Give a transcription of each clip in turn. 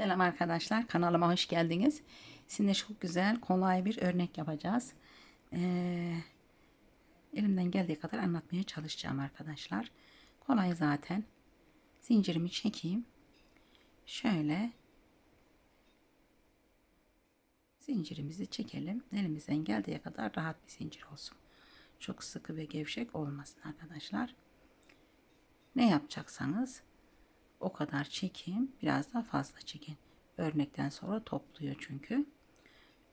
Selam arkadaşlar kanalıma hoş geldiniz. Sizinle çok güzel kolay bir örnek yapacağız. Ee, elimden geldiği kadar anlatmaya çalışacağım arkadaşlar. Kolay zaten. Zincirimi çekeyim. Şöyle zincirimizi çekelim. Elimizden geldiği kadar rahat bir zincir olsun. Çok sıkı ve gevşek olmasın arkadaşlar. Ne yapacaksanız o kadar çekin. Biraz daha fazla çekin. Örnekten sonra topluyor çünkü.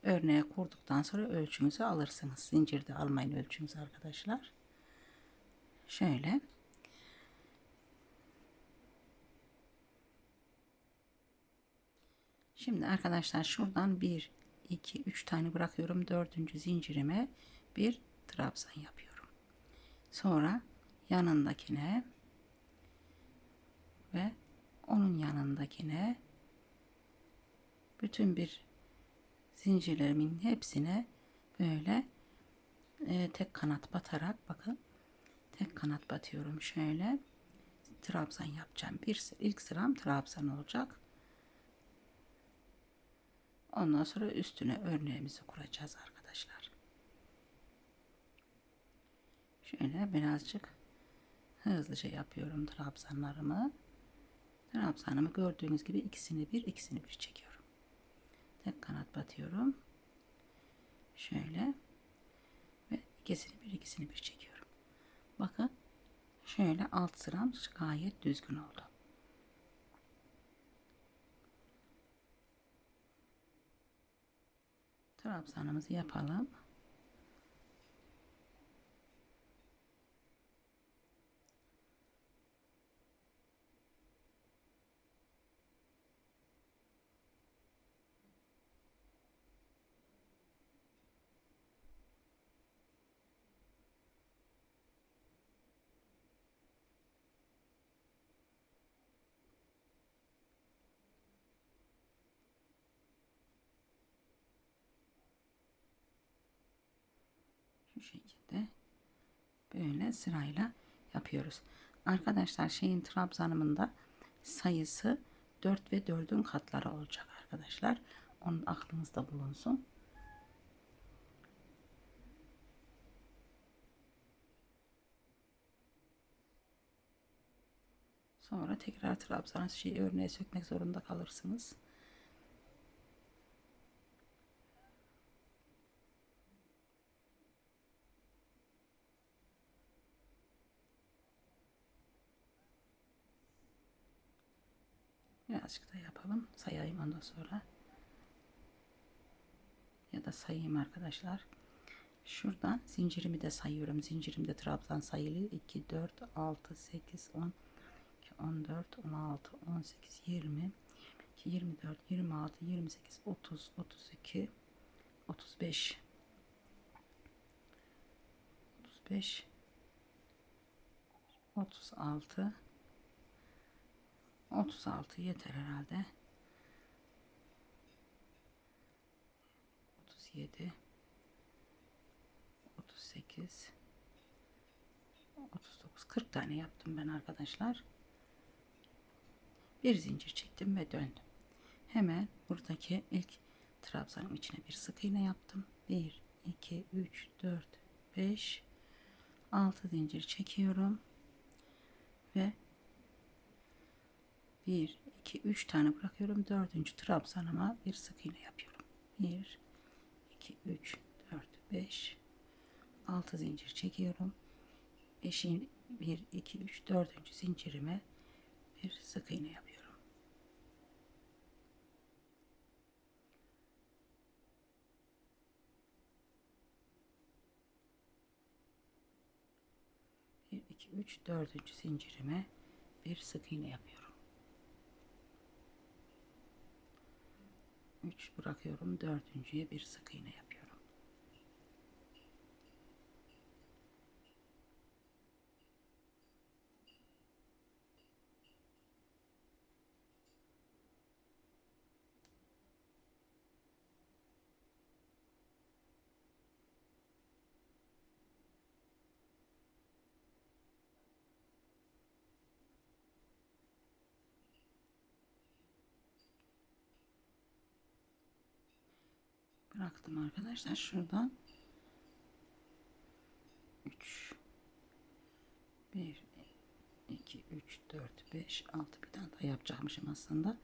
Örneğe kurduktan sonra ölçünüzü alırsınız. Zincirde almayın ölçünüzü arkadaşlar. Şöyle. Şimdi arkadaşlar şuradan 1, 2, 3 tane bırakıyorum. Dördüncü zincirime bir trabzan yapıyorum. Sonra yanındakine ve onun yanındakine bütün bir zincirlerimin hepsine böyle e, tek kanat batarak bakın tek kanat batıyorum şöyle. Trabzan yapacağım. Bir ilk sıram trabzan olacak. Ondan sonra üstüne örneğimizi kuracağız arkadaşlar. Şöyle birazcık hızlıca yapıyorum trabzanlarımı trabzanımı gördüğünüz gibi ikisini bir ikisini bir çekiyorum. Tek kanat batıyorum. Şöyle. Ve ikisini bir ikisini bir çekiyorum. Bakın şöyle alt sıram gayet düzgün oldu. Trabzanımızı yapalım şu şekilde böyle sırayla yapıyoruz. Arkadaşlar şeyin trabzanımın da sayısı 4 ve 4'ün katları olacak arkadaşlar. Onun aklınızda bulunsun. Sonra tekrar trabzan şey örneğe sökmek zorunda kalırsınız. Birazcık da yapalım. Sayayım ondan sonra. Ya da sayayım arkadaşlar. Şuradan zincirimi de sayıyorum. Zincirimde trabzan sayılı 2, 4, 6, 8, 10, 14, 16, 18, 20, 24, 26, 28, 30, 32, 35, 35, 36, 36 yeter herhalde. 37 38 39 40 tane yaptım ben arkadaşlar. Bir zincir çektim ve döndüm. Hemen buradaki ilk trabzanın içine bir sık iğne yaptım. 1 2 3 4 5 6 zincir çekiyorum ve 1 2 3 tane bırakıyorum. Dördüncü trabzanıma bir sık iğne yapıyorum. 1 2 3 4 5 6 zincir çekiyorum. 5'in 1 2 3 4. zincirime bir sık iğne yapıyorum. Bir, iki, üç, dördüncü zincirime bir sık iğne yapıyorum. 3 bırakıyorum. Dördüncüye bir sık iğne yapıyorum. Bıraktım arkadaşlar. Şuradan 3 1 2 3 4 5 6 bir tane daha yapacakmışım aslında.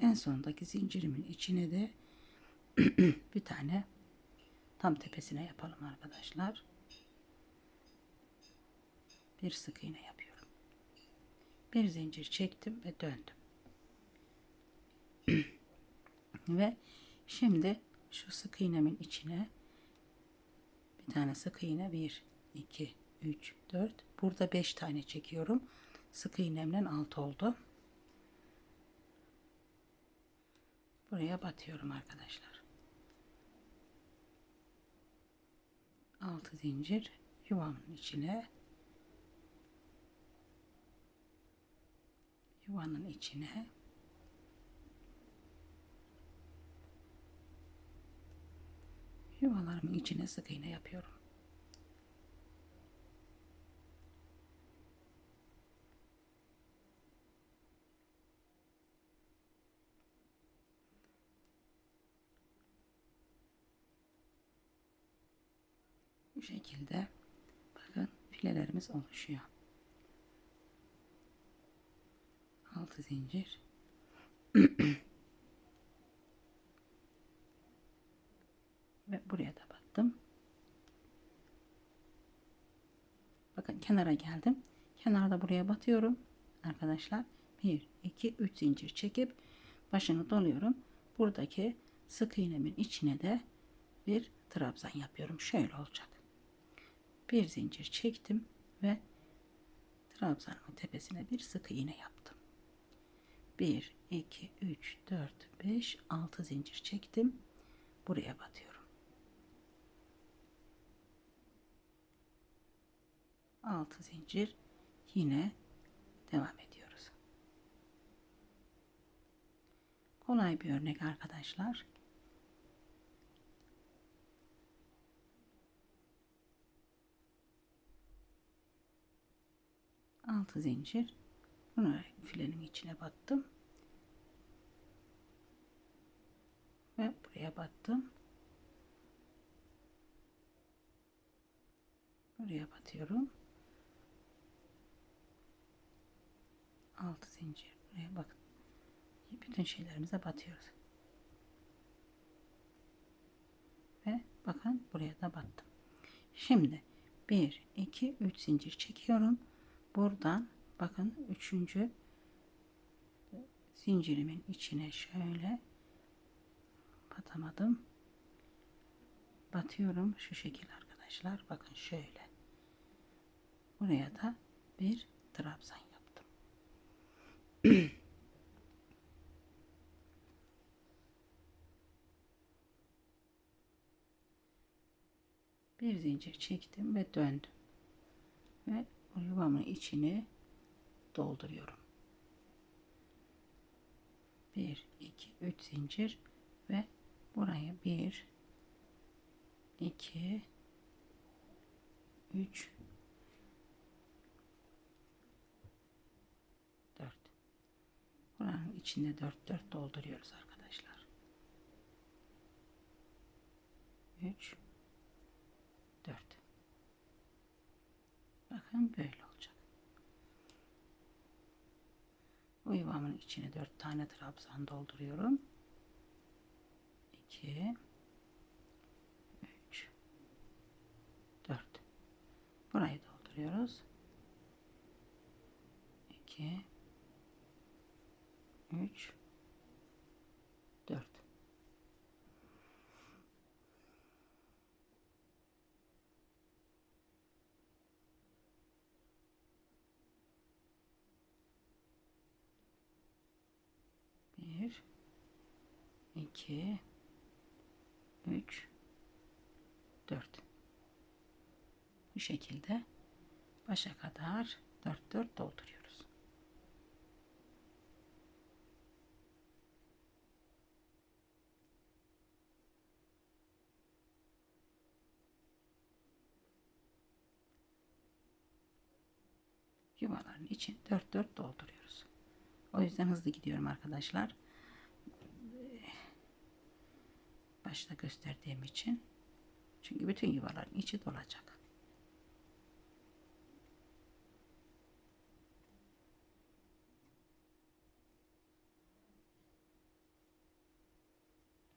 En sondaki zincirimin içine de bir tane tam tepesine yapalım arkadaşlar. Bir sık iğne yapıyorum. Bir zincir çektim ve döndüm. Ve şimdi şu sık iğnemin içine bir tane sık iğne. 1 2 3 4 burada 5 tane çekiyorum. Sık iğnemden 6 oldu. Buraya batıyorum arkadaşlar. 6 zincir yuvamın içine. Yuvanın içine yuvalarımın içine sık iğne yapıyorum. Bu şekilde bakın filelerimiz oluşuyor. 6 zincir ve buraya da battım. Bakın kenara geldim. Kenarda buraya batıyorum. Arkadaşlar 1 2 3 zincir çekip başını doluyorum. Buradaki sık iğnemin içine de bir trabzan yapıyorum. Şöyle olacak. Bir zincir çektim ve trabzanımın tepesine bir sık iğne yaptım. 1 2 3 4 5 6 zincir çektim. Buraya batıyorum. 6 zincir yine devam ediyoruz. Kolay bir örnek arkadaşlar. Altı zincir. Bunu filenin içine battım. Ve buraya battım. Buraya batıyorum. 6 zincir. Buraya bakın bütün şeylerimize batıyoruz. Ve bakın buraya da battım. Şimdi 1 2 3 zincir çekiyorum. Buradan bakın üçüncü zincirimin içine şöyle batamadım. Batıyorum şu şekil arkadaşlar. Bakın şöyle. Buraya da bir trabzan bir zincir çektim ve döndüm. Ve yuvamın içini dolduruyorum. 1 2 3 zincir ve buraya 1 2 3 Buranın içinde dört dört dolduruyoruz arkadaşlar. 3 4 Bakın böyle olacak. Bu yuvamın içine dört tane trabzan dolduruyorum. 2 3 4 Burayı dolduruyoruz. 2 3 4 1 2 3 4 bu şekilde başa kadar 4 4 dolduruyor. Yuvaların için dört dört dolduruyoruz. O yüzden hızlı gidiyorum arkadaşlar. başta gösterdiğim için. Çünkü bütün yuvaların içi dolacak.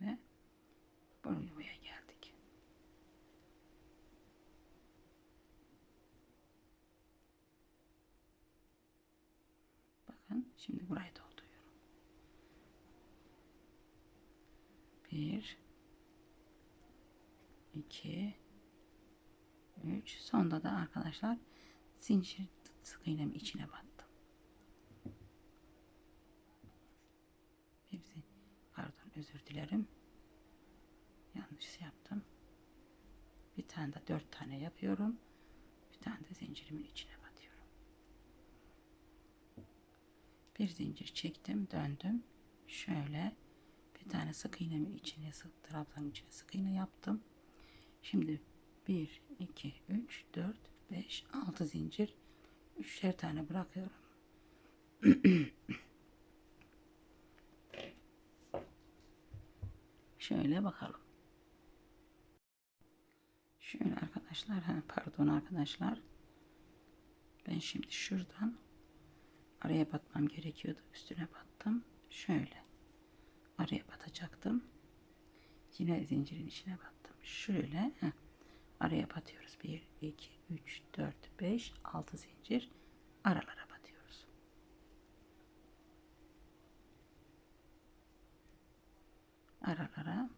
Ve bu yuvaya geldik. Bakın şimdi burayı dolduruyorum. Bir, iki, üç. Sonda da arkadaşlar zincir sık iğnemi içine battım. Bir pardon özür dilerim. Yanlış yaptım. Bir tane de dört tane yapıyorum. Bir tane de zincirimin içine batıyorum. Bir zincir çektim, döndüm. Şöyle bir tane sık iğnemin içine, sık trabzanın içine sık iğne yaptım. Şimdi 1, 2, 3, 4, 5, 6 zincir. Üçer tane bırakıyorum. Şöyle bakalım. Şöyle arkadaşlar, pardon arkadaşlar. Ben şimdi şuradan araya batmam gerekiyordu. Üstüne battım. Şöyle. Araya batacaktım. Yine zincirin içine battım. Şöyle. heh, Araya batıyoruz. 1, 2, 3, 4, 5, 6 zincir. Aralara batıyoruz. Aralara.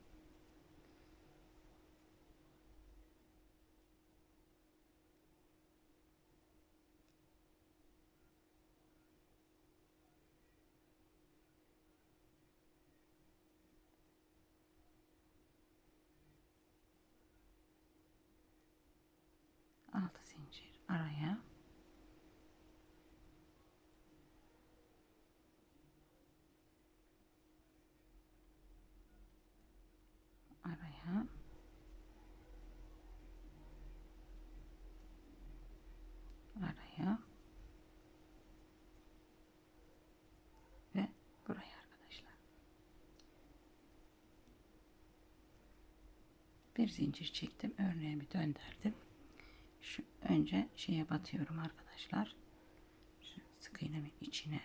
Altı zincir araya. Araya. Araya. Ve buraya arkadaşlar. Bir zincir çektim. Örneğimi döndürdüm. Şu önce şeye batıyorum arkadaşlar. Şu sık iğnemin içine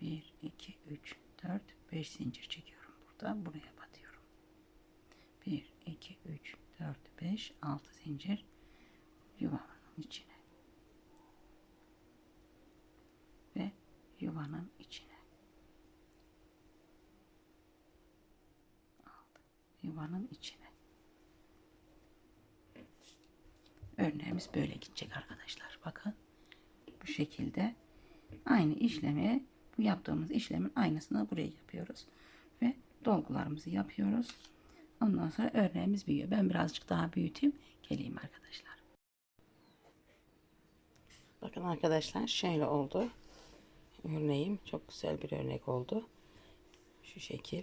1 2 3 4 5 zincir çekiyorum burada. Buraya batıyorum. 1 2 3 4 5 6 zincir yuvanın içine. Ve yuvanın içine. Yuvanın içine. Örneğimiz böyle gidecek arkadaşlar. Bakın. Bu şekilde aynı işlemi bu yaptığımız işlemin aynısını buraya yapıyoruz. Ve dolgularımızı yapıyoruz. Ondan sonra örneğimiz büyüyor. Ben birazcık daha büyüteyim. Geleyim arkadaşlar. Bakın arkadaşlar şöyle oldu. Örneğim çok güzel bir örnek oldu. Şu şekil.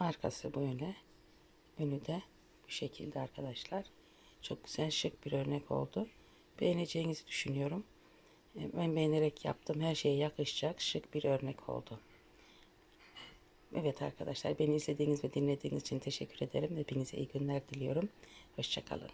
Arkası böyle. Önü de bu şekilde arkadaşlar. Çok güzel şık bir örnek oldu. Beğeneceğinizi düşünüyorum. E, Ben beğenerek yaptım. Her şeye yakışacak şık bir örnek oldu. Evet arkadaşlar beni izlediğiniz ve dinlediğiniz için teşekkür ederim. Hepinize iyi günler diliyorum. Hoşçakalın.